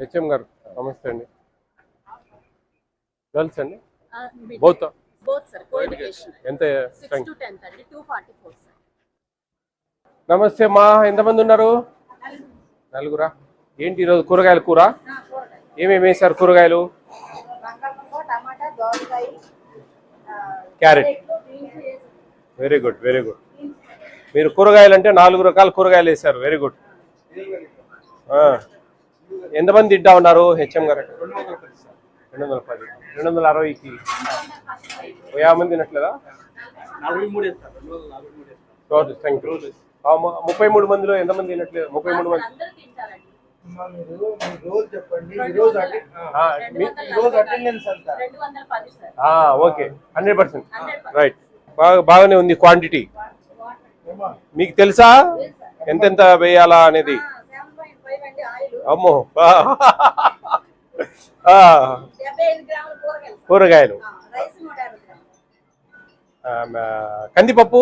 HM గారు నమస్తే అండి. గర్ల్స్ అండి? బౌత్ ఎంత నమస్తే మా ఎంతమంది ఉన్నారు? నలుగురా? ఏంటి ఈరోజు కూరగాయల కూర? ఏమేమి వేశారు కూరగాయలు? Carrot. Very good very good మీరు కూరగాయలు అంటే నాలుగు రకాల కూరగాయలు వేశారు. వెరీ గుడ్ ఎంతమంది తింటా ఉన్నారు హెచ్ఎం గారు? రెండు వందల పది రెండు వందల అరవైకి యాభై మంది తినట్లేదా? రోజు థ్యాంక్ యూ ముప్పై మూడు మందిలో ఎంతమంది తినట్లేదు? ముప్పై మూడు మంది. ఓకే. Hundred percent. రైట్ బాగా బాగానే ఉంది క్వాంటిటీ? మీకు తెలుసా? ఎంతెంత వేయాలా అనేది సెవెన్ పాయింట్ ఫైవ్ అండి ఆయిల్ అమ్మో. కూరగాయలు. కందిపప్పు?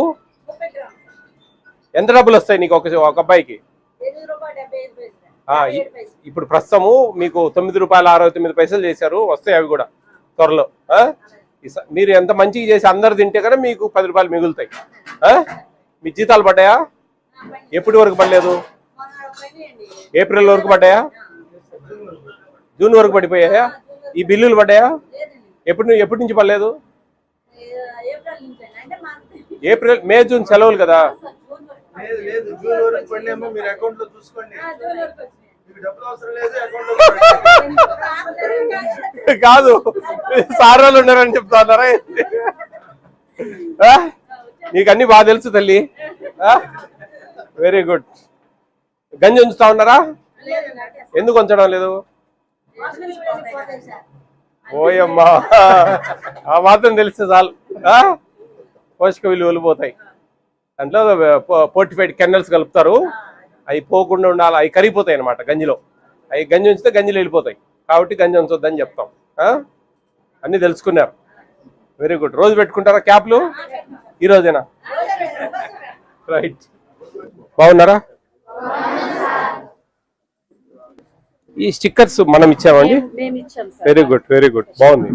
ఎంత డబ్బులు వస్తాయి నీకు ఒక ఒక అబ్బాయికి? ఇప్పుడు ప్రస్తుతము మీకు తొమ్మిది రూపాయల అరవై తొమ్మిది పైసలు చేశారు. వస్తాయి అవి కూడా త్వరలో. మీరు ఎంత మంచిగా చేసి అందరు తింటే కదా మీకు పది రూపాయలు మిగులుతాయి. ఆ? మీ జీతాలు పడ్డాయా. ఎప్పటి వరకు పడలేదు? ఏప్రిల్ వరకు పడ్డాయా? జూన్ వరకు పడిపోయాయా? ఈ బిల్లులు పడ్డాయా? ఎప్పుడు ఎప్పటి నుంచి పడలేదు? ఏప్రిల్ మే జూన్ సెలవులు కదా? జూన్ వరకు లేదు లేదు జూన్ వరకు పడినామో మీరు అకౌంట్లో చూసుకోండి. ఆ, జూన్ వరకు వచ్చినాయి మీకు డబ్బులు అవసరం లేదు అకౌంట్లో పెట్టండి. కాదు. సార్ వాళ్ళు ఉన్నారని చెప్తా ఉన్నారా? నీకు అన్ని బాగా తెలుసు తల్లి. వెరీ గుడ్ గంజి ఉంచుతా ఉన్నారా? ఎందుకు ఉంచడం లేదు? ఓయమ్మా. ఆ మాత్రం తెలిస్తే చాలు? పోషక విలువలు పోతాయి. దాంట్లో పోర్టిఫైడ్ కెన్నల్స్ కలుపుతారు. అవి పోకుండా ఉండాలి. అవి కరిగిపోతాయి అనమాట గంజిలో. అవి గంజి ఉంచితే గంజిలో వెళ్ళిపోతాయి. కాబట్టి గంజి ఉంచొద్దని చెప్తాం? అన్నీ తెలుసుకున్నారు. వెరీ గుడ్ రోజు పెట్టుకుంటారా క్యాప్లు? ఈ రోజేనా? రైట్ బాగున్నారా? ఈ స్టిక్కర్స్ మనం ఇచ్చామండి? మేము ఇచ్చాం sir. Very good very good బాగుంది.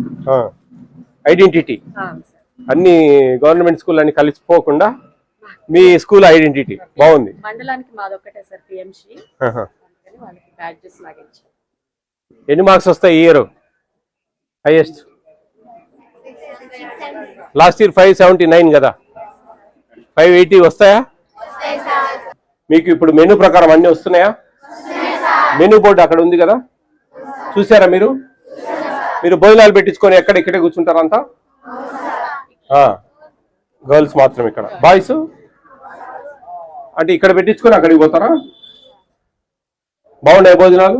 ఐడెంటిటీ అన్ని గవర్నమెంట్ స్కూల్ అన్ని కలిసిపోకుండా మీ స్కూల్ ఐడెంటిటీ. బాగుంది. ఎన్ని మార్క్స్ వస్తాయి year? Highest last year five seventy nine కదా. ఫైవ్ ఎయిటీ వస్తాయా? మీకు ఇప్పుడు మెనూ ప్రకారం అన్ని వస్తున్నాయా? మెనూ బోర్డు అక్కడ ఉంది కదా? చూసారా మీరు? మీరు భోజనాలు పెట్టించుకొని ఎక్కడ ఇక్కడే కూర్చుంటారంతా గర్ల్స్ మాత్రం ఇక్కడ. బాయ్స్? అంటే ఇక్కడ పెట్టించుకొని అక్కడికి పోతారా? బాగున్నాయి భోజనాలు?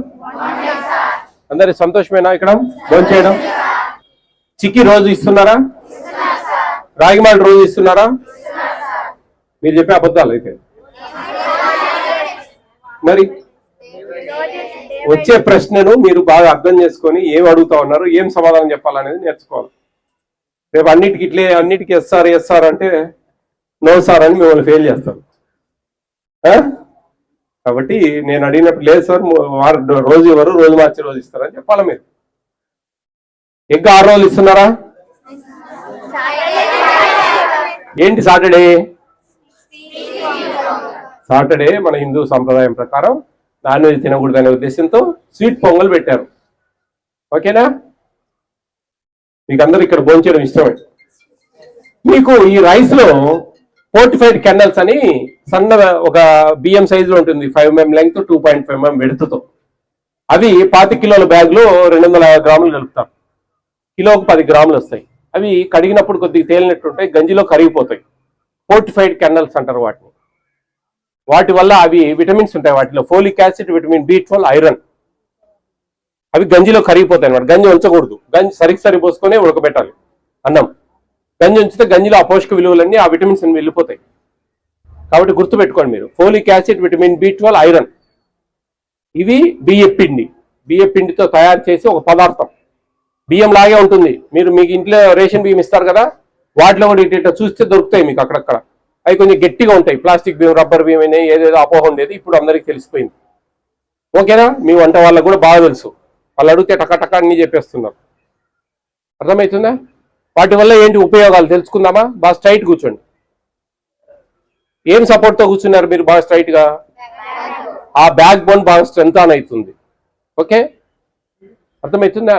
అందరి సంతోషమేనా ఇక్కడ? భోజనం చేయడం? చిక్కి రోజు ఇస్తున్నారా? రాగిమాల రోజు ఇస్తున్నారా? మీరు చెప్పే అబద్ధాలు అయితే. మరి వచ్చే ప్రశ్నను మీరు బాగా అర్థం చేసుకొని ఏం అడుగుతా ఉన్నారు ఏం సమాధానం చెప్పాలనేది నేర్చుకోవాలి. రేపు అన్నిటికి ఇట్లే అన్నిటికీ ఎస్ఆర్ ఎస్ఆర్ అంటే నో సార్ అని మిమ్మల్ని ఫెయిల్ చేస్తారు ఆ? కాబట్టి నేను అడిగినప్పుడు లేదు సార్ వారు రోజు ఇవ్వరు రోజు మార్చి రోజు ఇస్తారని చెప్పాలి మీరు. ఎగ్ ఆరు రోజులు ఇస్తున్నారా? ఏంటి సాటర్డే? సాటర్డే మన హిందూ సంప్రదాయం ప్రకారం నాన్ వెజ్ తినకూడదనే ఉద్దేశంతో స్వీట్ పొంగల్ పెట్టారు. ఓకేనా? మీకు అందరూ ఇక్కడ భోంచేయడం ఇష్టమే. మీకు ఈ రైస్లో ఫోర్టిఫైడ్ కెన్నల్స్ అని సన్న ఒక బియ్యం సైజులో ఉంటుంది five mm length two point five mm వెడుతుతో. అవి పాతి కిలోల బ్యాగ్లో రెండు వందల గ్రాములు కలుపుతాం కిలోకి పది గ్రాములు వస్తాయి. అవి కడిగినప్పుడు కొద్దిగా తేలినట్టు ఉంటాయి గంజిలో కరిగిపోతాయి. ఫోర్టిఫైడ్ కెన్నల్స్ అంటారు వాటిని. వాటి వల్ల అవి విటమిన్స్ ఉంటాయి వాటిలో. Folic acid vitamin B iron. అవి గంజిలో కరిగిపోతాయి అనమాట గంజి ఉంచకూడదు గంజి సరికి సరి పోసుకొని ఉడకబెట్టాలి. అన్నం. గంజి ఉంచితే గంజిలో ఆ పోషక విలువలన్నీ ఆ విటమిన్స్ అన్ని వెళ్ళిపోతాయి. కాబట్టి గుర్తుపెట్టుకోండి మీరు. Folic acid vitamin B iron. ఇవి బియ్య పిండి. బియ్య పిండితో తయారు చేసి ఒక పదార్థం. బియ్యం లాగే ఉంటుంది. మీరు మీకు ఇంట్లో రేషన్ బియ్యం ఇస్తారు కదా? వాటిలో కూడా ఇటు ఇటు చూస్తే దొరుకుతాయి మీకు అక్కడక్కడ. అవి కొంచెం గట్టిగా ఉంటాయి. ప్లాస్టిక్ భీమ్ రబ్బర్ భీమ్ అయినా ఏదేదో అపోహ ఉండేది. ఇప్పుడు అందరికీ తెలిసిపోయింది. ఓకేనా? మీ వంట వాళ్ళకు కూడా బాగా తెలుసు. వాళ్ళు అడిగితే టకాటకా అన్నీ చెప్పేస్తున్నారు. అర్థమవుతుందా? వాటి వల్ల ఏంటి ఉపయోగాలు తెలుసుకుందామా? బాగా స్ట్రైట్ కూర్చోండి. ఏం సపోర్ట్తో కూర్చున్నారు మీరు బాగా స్ట్రైట్గా? ఆ బ్యాక్ బోన్ బాగా స్ట్రెంత్ ఆన్ అవుతుంది. ఓకే? అర్థమవుతుందా?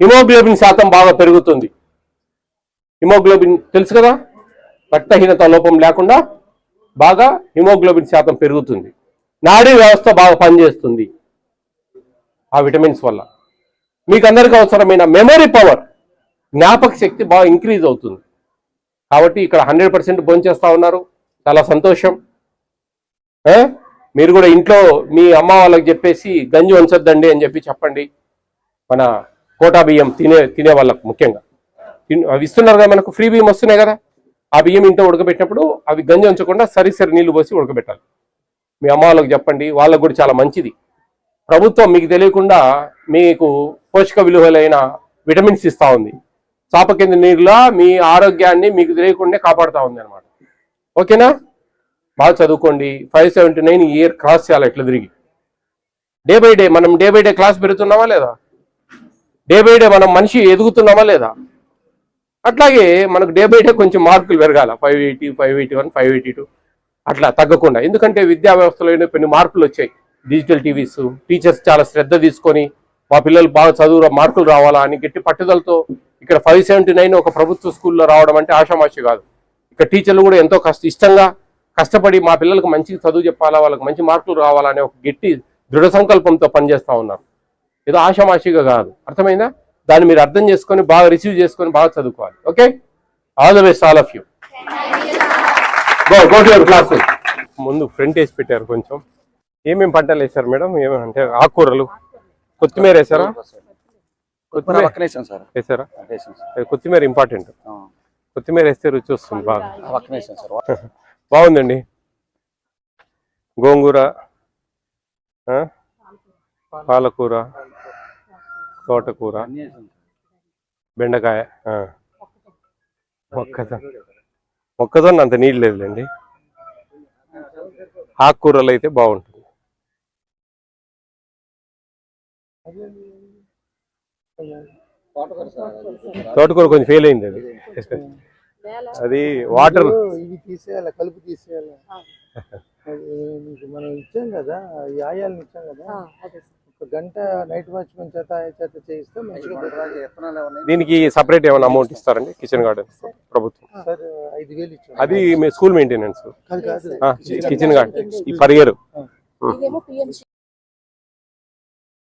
హిమోగ్లోబిన్ శాతం బాగా పెరుగుతుంది. హిమోగ్లోబిన్ తెలుసు కదా? రక్తహీనత లోపం లేకుండా బాగా హిమోగ్లోబిన్ శాతం పెరుగుతుంది. నాడీ వ్యవస్థ బాగా పనిచేస్తుంది. ఆ విటమిన్స్ వల్ల. మీకు అందరికీ అవసరమైన మెమరీ పవర్ జ్ఞాపక శక్తి బాగా ఇంక్రీజ్ అవుతుంది. కాబట్టి ఇక్కడ హండ్రెడ్ పర్సెంట్ భోంచేస్తా ఉన్నారు. చాలా సంతోషం. మీరు కూడా ఇంట్లో మీ అమ్మ వాళ్ళకి చెప్పేసి గంజి ఉంచొద్దండి అని చెప్పి చెప్పండి. మన కోటా బియ్యం తినే తినే వాళ్ళకు ముఖ్యంగా. అవి ఇస్తున్నారు కదా మనకు ఫ్రీ బియ్యం వస్తున్నాయి కదా? ఆ బియ్యం ఇంట్లో ఉడకబెట్టినప్పుడు అవి గంజి ఉంచకుండా సరి సరి నీళ్ళు పోసి ఉడకబెట్టాలి. మీ అమ్మ వాళ్ళకి చెప్పండి వాళ్ళకు కూడా చాలా మంచిది. ప్రభుత్వం మీకు తెలియకుండా మీకు పోషక విలువలైన విటమిన్స్ ఇస్తూ ఉంది. చాప కింద నీరులా మీ ఆరోగ్యాన్ని మీకు తెలియకుండా కాపాడుతూ ఉంది అనమాట ఓకేనా? బాగా చదువుకోండి. Five seventy nine year cross చేయాలి ఇట్లా తిరిగి. డే బై డే మనం డే బై డే క్లాస్ పెడుతున్నామా లేదా? డే బై డే మనం మనిషి ఎదుగుతున్నామా లేదా? అట్లాగే మనకు డే బై డే కొంచెం మార్కులు పెరగాల. Five eighty five eighty one five eighty two అట్లా తగ్గకుండా. ఎందుకంటే విద్యా వ్యవస్థలో కొన్ని మార్పులు వచ్చాయి. డిజిటల్ టీవీస్ టీచర్స్ చాలా శ్రద్ధ తీసుకొని మా పిల్లలు బాగా చదువు మార్కులు రావాలా అని గట్టి పట్టుదలతో ఇక్కడ ఫైవ్ సెవెంటీ నైన్ ఒక ప్రభుత్వ స్కూల్లో రావడం అంటే ఆషామాషి కాదు. ఇక్కడ టీచర్లు కూడా ఎంతో కష్ట ఇష్టంగా కష్టపడి మా పిల్లలకు మంచి చదువు చెప్పాలా వాళ్ళకి మంచి మార్కులు రావాలా అనే ఒక గట్టి దృఢ సంకల్పంతో పనిచేస్తూ ఉన్నారు. ఏదో ఆషామాషిగా కాదు. అర్థమైందా? దాన్ని మీరు అర్థం చేసుకొని బాగా రిసీవ్ చేసుకొని బాగా చదువుకోవాలి. Okay all the best all of you go go to your class ముందు ఫ్రంట్ వేసి పెట్టారు కొంచెం. ఏమేమి పంటలు వేశారు మేడం? ఏమేమి అంటే ఆకుకూరలు. కొత్తిమీర వేసారా కొత్తిమీర వేసారా కొత్తిమీర ఇంపార్టెంట్ కొత్తిమీర వేస్తే రుచి వస్తుంది బాగా. బాగుందండి. గోంగూర? పాలకూర. తోటకూర. బెండకాయ. మొక్కజొన్న. మొక్కజొన్న అంత నీళ్ళు లేదులేండి. ఆకుకూరలు అయితే బాగుంటుంది. తోటకూర కొంచెం ఫెయిల్ అయింది అది. అది వాటర్ ఇవి తీసేయాలి కలుపు తీసేయాలి. మనం ఇచ్చాం కదా ఈ ఆయాలను ఇచ్చాం కదా. ఒక గంట నైట్ వాచ్మెన్ చేత చేత చేయిస్తే మంచిగా దీనికి సపరేట్ ఏమైనా అమౌంట్ ఇస్తారండి? కిచెన్ గార్డెన్ ప్రభుత్వం. సార్ ఐదు వేలు ఇచ్చాం. అది మీ స్కూల్ మెయింటెనెన్స్ కాదు కాదు. కిచెన్ గార్డెన్ ఈ పర్ ఇయర్